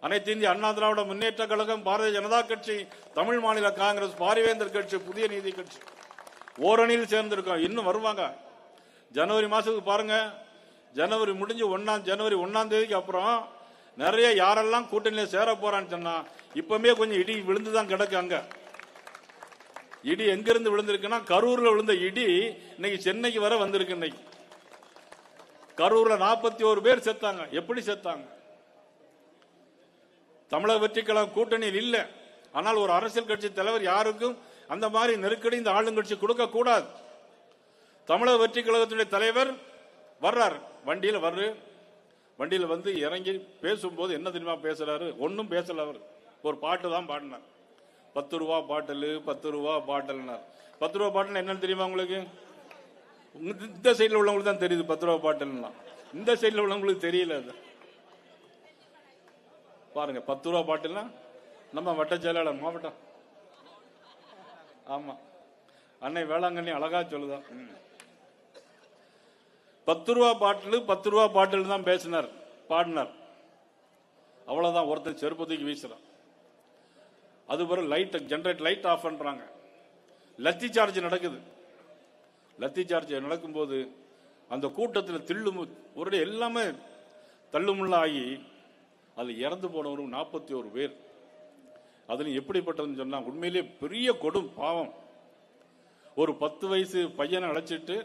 அனைத்து இந்திய அண்ணா திராவிட முன்னேற்ற கழகம் பாரதிய ஜனதா கட்சி தமிழ் மாநில காங்கிரஸ் பாரிவேந்தர் கட்சி புதிய நீதி கட்சி. ஓரணியில் சேர்ந்திருக்கோம். இன்னும் வருவாங்க. ஜனவரி மாசத்துக்கு பாருங்க. ஜனவரி முடிஞ்சு ஒன்னாம் ஜனவரி ஒன்னாம் தேதிக்கு அப்புறம் நிறைய யாரெல்லாம் கூட்டணியில சேர போறான்னு சொன்னா இப்பவுமே கொஞ்சம் இடி விழுந்துதான் கிடக்கு அங்க. இடி எங்கிருந்து விழுந்திருக்குன்னா கரூர்ல விழுந்த இடி இன்னைக்கு சென்னைக்கு வர வந்திருக்கு இன்னைக்கு. கரூர்ல நாற்பத்தி ஒரு பேர் செத்தாங்க. எப்படி செத்தாங்க? தமிழக வெற்றி கழகம் கூட்டணியில் இல்லை. ஆனால் ஒரு அரசியல் கட்சி தலைவர் யாருக்கும் அந்த மாதிரி நெருக்கடி இந்த ஆளுங்கட்சி கொடுக்க கூடாது. தமிழக வெற்றி கழகத்துடைய தலைவர் வர்றார். வண்டியில் வர்று. வண்டியில் வந்து இறங்கி பேசும்போது என்ன தெரியுமா பேசுறாரு? ஒன்றும் பேசல அவர். ஒரு பாட்டு தான் பாடினார். பத்து ரூபா பாட்டில் பத்து ரூபா பாட்டில்னார். பத்து ரூபா பாட்டில் என்னன்னு தெரியுமா உங்களுக்கு? இந்த சைடில் உள்ளவங்களுக்கு தான் தெரியுது பத்து ரூபா பாட்டில்னா. இந்த சைடில் உள்ளவங்களுக்கு தெரியல அது. பாருங்க பத்து ரூபா பாட்டில்னா நம்ம வட்ட செயலாளர் மாவட்டம். ஆமா. அன்னை வேளாங்கண்ணி அழகா சொல்லுதான் பத்து ரூபா பாட்டில் பத்து ரூபா பாட்டில் தான் பேசினார் பாடினார். அவ்வளவுதான் ஒருத்தன் செருப்பத்துக்கு வீசுறான். அது பிறகு லைட் ஜென்ரேட் லைட் ஆஃப் பண்றாங்க. லத்தி சார்ஜ் நடக்குது. லத்தி சார்ஜ் நடக்கும்போது அந்த கூட்டத்தில் தில்லும் ஒரு எல்லாமே தள்ளுமுள்ளாகி அதில் இறந்து போனவரும் நாற்பத்தி ஒரு பேர். அதில் எப்படிப்பட்டதுன்னு சொன்னால் உண்மையிலேயே பெரிய கொடும் பாவம். ஒரு பத்து வயசு பையனை அழைச்சிட்டு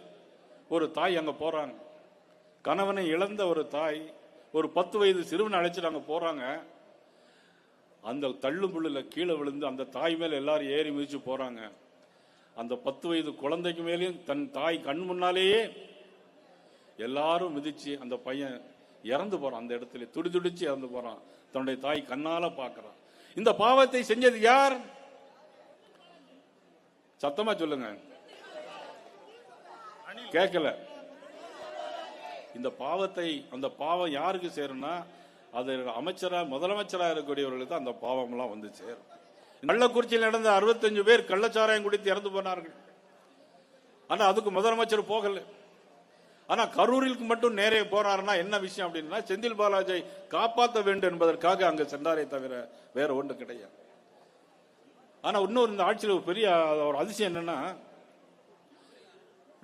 ஒரு தாய் அங்கே போகிறாங்க கணவனை இழந்த ஒரு தாய் ஒரு பத்து வயது சிறுவனை அழைச்சிட்டு அங்கே போகிறாங்க அந்த தள்ளுமுள்ளுல கீழே விழுந்து அந்த தாய் மேலே எல்லாரும் ஏறி மிதிச்சு போகிறாங்க அந்த பத்து வயது குழந்தைக்கு மேலேயும் தன் தாய் கண் முன்னாலேயே எல்லாரும் மிதிச்சு அந்த பையன் இறந்து போறான். அந்த இடத்துல துடி துடிச்சு இறந்து போறான். தன்னுடைய தாய் கண்ணால பார்க்கறான். இந்த பாவத்தை செஞ்சது யார்? சத்தமா சொல்லுங்க. கேட்கல இந்த பாவத்தை அந்த பாவம் யாருக்கு சேரும்னா அது அமைச்சரா முதலமைச்சரா இருக்கக்கூடியவர்களுக்கு தான் அந்த பாவம் எல்லாம் வந்து சேரும். கள்ளக்குறிச்சியில் நடந்த 65 பேர் கள்ளச்சாராயம் குடித்து இறந்து போனார்கள். ஆனா அதுக்கு முதலமைச்சர் போகல. ஆனா கரூரிற்கு மட்டும் நேரே போறாருன்னா என்ன விஷயம் அப்படின்னா செந்தில் பாலாஜியை காப்பாற்ற வேண்டும் என்பதற்காக அங்கு சென்றாரே தவிர வேற ஒன்று கிடையாது. ஆனா இன்னொரு இந்த ஆட்சியில் ஒரு பெரிய ஒரு அதிசயம் என்னன்னா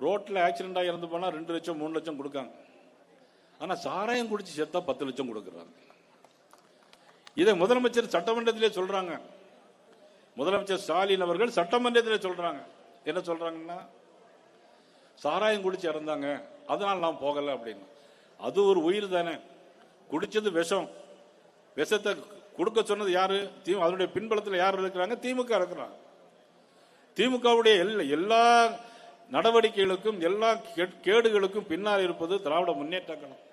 ரோட்ல ஆக்சிடென்ட் இறந்து போனா ரெண்டு லட்சம் மூணு லட்சம் கொடுக்காங்க. ஆனா சாராயம் குடிச்சு செத்தா பத்து லட்சம் கொடுக்குறாங்க. இதை முதலமைச்சர் சட்டமன்றத்திலே சொல்றாங்க. முதலமைச்சர் ஸ்டாலின் அவர்கள் சட்டமன்றத்திலே சொல்றாங்க. என்ன சொல்றாங்கன்னா சாராயம் குடிச்சு இறந்தாங்க. அதனால் நான் போகலை அப்படின்னு. அது ஒரு உயிர் தானே. குடிச்சது விஷம். விஷத்தை கொடுக்க சொன்னது யாரு? தி அதனுடைய பின்பலத்தில் யார் இருக்கிறாங்க? திமுக இருக்கிறாங்க. திமுகவுடைய எல்லா எல்லா நடவடிக்கைகளுக்கும் எல்லா கேடுகளுக்கும் பின்னால் இருப்பது திராவிட முன்னேற்ற கழகம்.